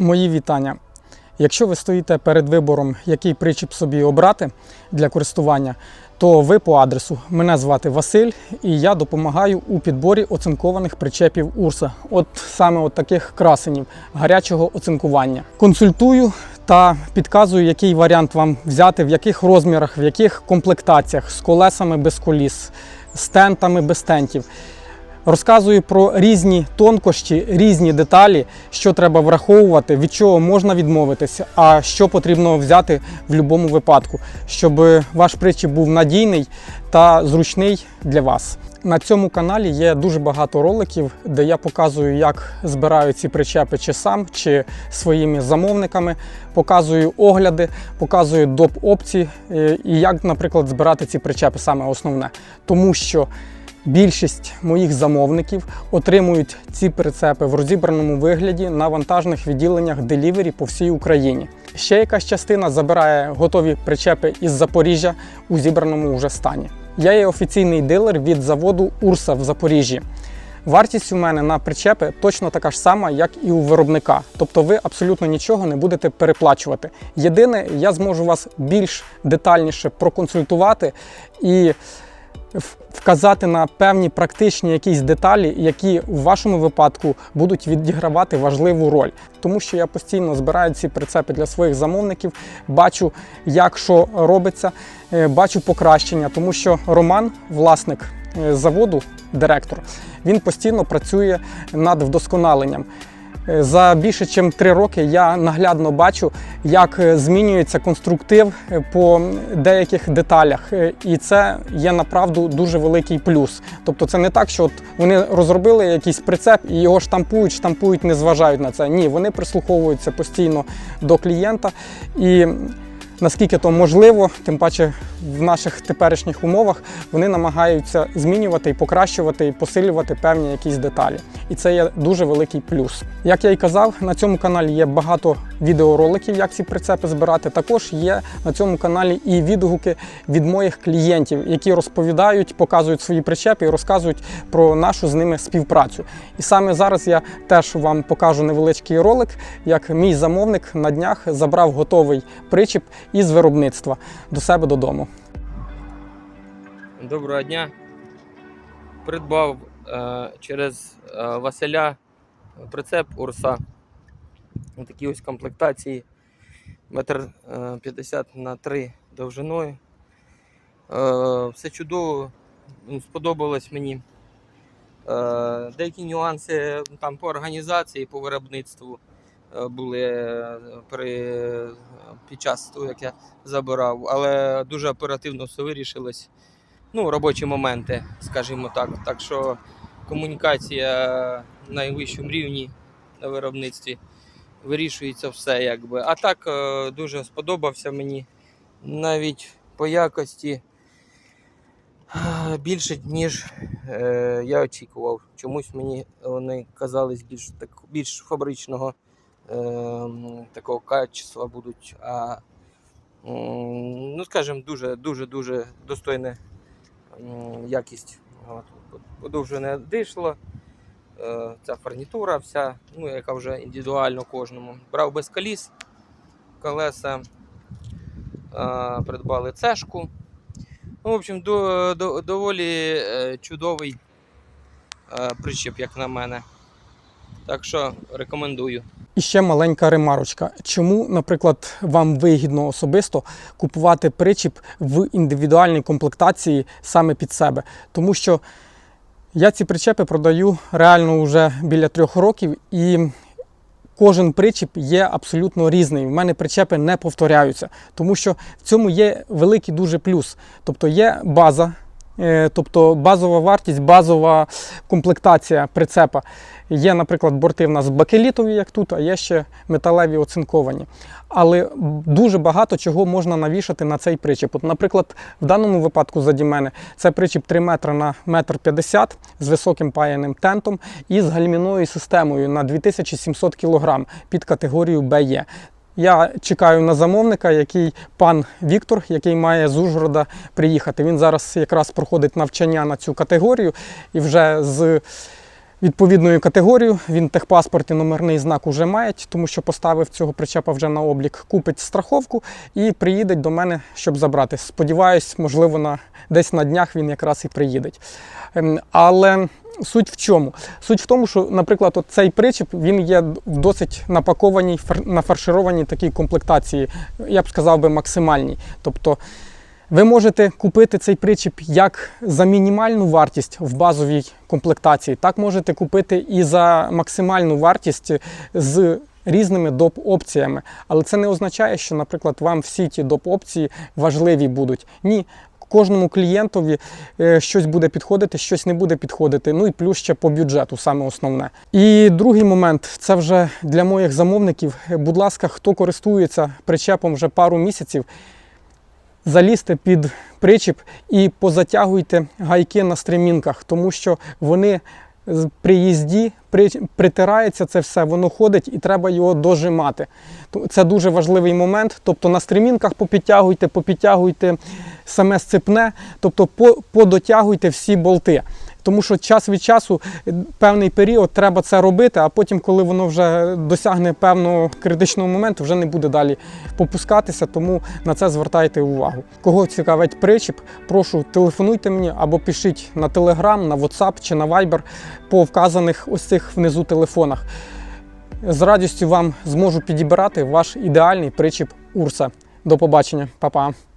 Мої вітання. Якщо ви стоїте перед вибором, який причіп собі обрати для користування, то ви по адресу. Мене звати Василь, і я допомагаю у підборі оцинкованих причепів Урса. От саме от таких красенів гарячого оцинкування. Консультую та підказую, який варіант вам взяти, в яких розмірах, в яких комплектаціях з колесами без коліс, з тентами без тентів. Розказую про різні тонкощі, різні деталі, що треба враховувати, від чого можна відмовитися, а що потрібно взяти в будь-якому випадку, щоб ваш причіп був надійний та зручний для вас. На цьому каналі є дуже багато роликів, де я показую, як збираю ці причепи чи сам, чи своїми замовниками. Показую огляди, показую доп опції е, і як, наприклад, збирати ці причепи саме основне. Тому що Більшість моїх замовників отримують ці прицепи в розібраному вигляді на вантажних відділеннях делівері по всій Україні. Ще якась частина забирає готові причепи із Запоріжжя у зібраному вже стані. Я є офіційний дилер від заводу Урса в Запоріжжі. Вартість у мене на причепи точно така ж сама, як і у виробника. Тобто ви абсолютно нічого не будете переплачувати. Єдине, я зможу вас більш детальніше проконсультувати і вказати на певні практичні якісь деталі, які в вашому випадку будуть відігравати важливу роль. Тому що я постійно збираю ці прицепи для своїх замовників, бачу, як що робиться, е, бачу покращення, тому що Роман, власник е, заводу, директор, він постійно працює над вдосконаленням. Е, За більше ніж три роки я наглядно бачу, як е, змінюється конструктив е, по деяких деталях, і це є направду дуже великий плюс. Тобто, це не так, що от вони розробили якийсь прицеп і його штампують, штампують, не зважають на це. Ні, вони прислуховуються постійно до клієнта і. Наскільки то можливо, тим паче в наших теперішніх умовах вони намагаються змінювати і покращувати і посилювати певні якісь деталі. І це є дуже великий плюс. Як я й казав, на цьому каналі є багато відеороликів, як ці прицепи збирати. Також є на цьому каналі і відгуки від моїх клієнтів, які розповідають, показують свої причепи і розказують про нашу з ними співпрацю. І саме зараз я теж вам покажу невеличкий ролик, як мій замовник на днях забрав готовий причіп із виробництва до себе додому. Доброго дня. Придбав е, через е, Василя прицеп Урса. Такі ось комплектації метр е, 50 на 3 довжиною. Е, все чудово, сподобалось мені. Е, деякі нюанси там по організації, по виробництву е, були е, при, під час того, як я забирав, але дуже оперативно все вирішилось ну, робочі моменти, скажімо так. Так що комунікація на найвищому рівні на виробництві вирішується все, якби. А так е, дуже сподобався мені навіть по якості е, більше, ніж е, я очікував. Чомусь мені вони казались більш так, більш фабричного такого качества будуть. А ну, скажімо, дуже дуже дуже достойне якість. Подовжене дишло, е, ця фурнітура вся, ну, яка вже індивідуально кожному. Брав без коліс, колеса, е, придбали цешку. Ну, в общем, до, до, доволі е, чудовий прищеп, як на мене. Так що рекомендую. І ще маленька ремарочка. Чому, наприклад, вам вигідно особисто купувати причіп в індивідуальній комплектації саме під себе? Тому що я ці причепи продаю реально вже біля трьох років, і кожен причіп є абсолютно різний. В мене причепи не повторяються, тому що в цьому є великий дуже плюс. Тобто є база. Е, Тобто базова вартість, базова комплектація прицепа. Є, наприклад, борти в нас бакелітові, як тут, а є ще металеві оцинковані. Але дуже багато чого можна навішати на цей причіп. От, наприклад, в даному випадку заді мене це причіп 3 метри на 1,50 м з високим паяним тентом і з гальміною системою на 2700 кг під категорію БЕ. Я чекаю на замовника, який пан Віктор, який має з Ужгорода приїхати. Він зараз якраз проходить навчання на цю категорію і вже з відповідною категорією. Він техпаспорт і номерний знак уже має, тому що поставив цього причепа вже на облік, купить страховку і приїде до мене, щоб забрати. Сподіваюсь, можливо, на десь на днях він якраз і приїде. Ем, Але суть в чому? Суть в тому, що, наприклад, от цей причіп він є в досить напакованій, фар- нафаршированій такій комплектації, я б сказав би максимальній. Тобто ви можете купити цей причіп як за мінімальну вартість в базовій комплектації, так можете купити і за максимальну вартість з різними доп. опціями. Але це не означає, що, наприклад, вам всі ті доп. опції важливі будуть. Ні. Кожному клієнтові е, щось буде підходити, щось не буде підходити. Ну і плюс ще по бюджету, саме основне. І другий момент це вже для моїх замовників. Будь ласка, хто користується причепом вже пару місяців, залізьте під причіп і позатягуйте гайки на стремінках, тому що вони при їзді притирається це все, воно ходить і треба його дожимати. Це дуже важливий момент. Тобто на стремінках попідтягуйте, попідтягуйте саме сцепне, тобто по- подотягуйте всі болти. Тому що час від часу е, певний період треба це робити, а потім, коли воно вже досягне певного критичного моменту, вже не буде далі попускатися, тому на це звертайте увагу. Кого цікавить причіп, прошу телефонуйте мені або пишіть на Telegram, на WhatsApp чи на Viber по вказаних ось цих внизу телефонах. З радістю вам зможу підібрати ваш ідеальний причіп Урса. До побачення, Па-па.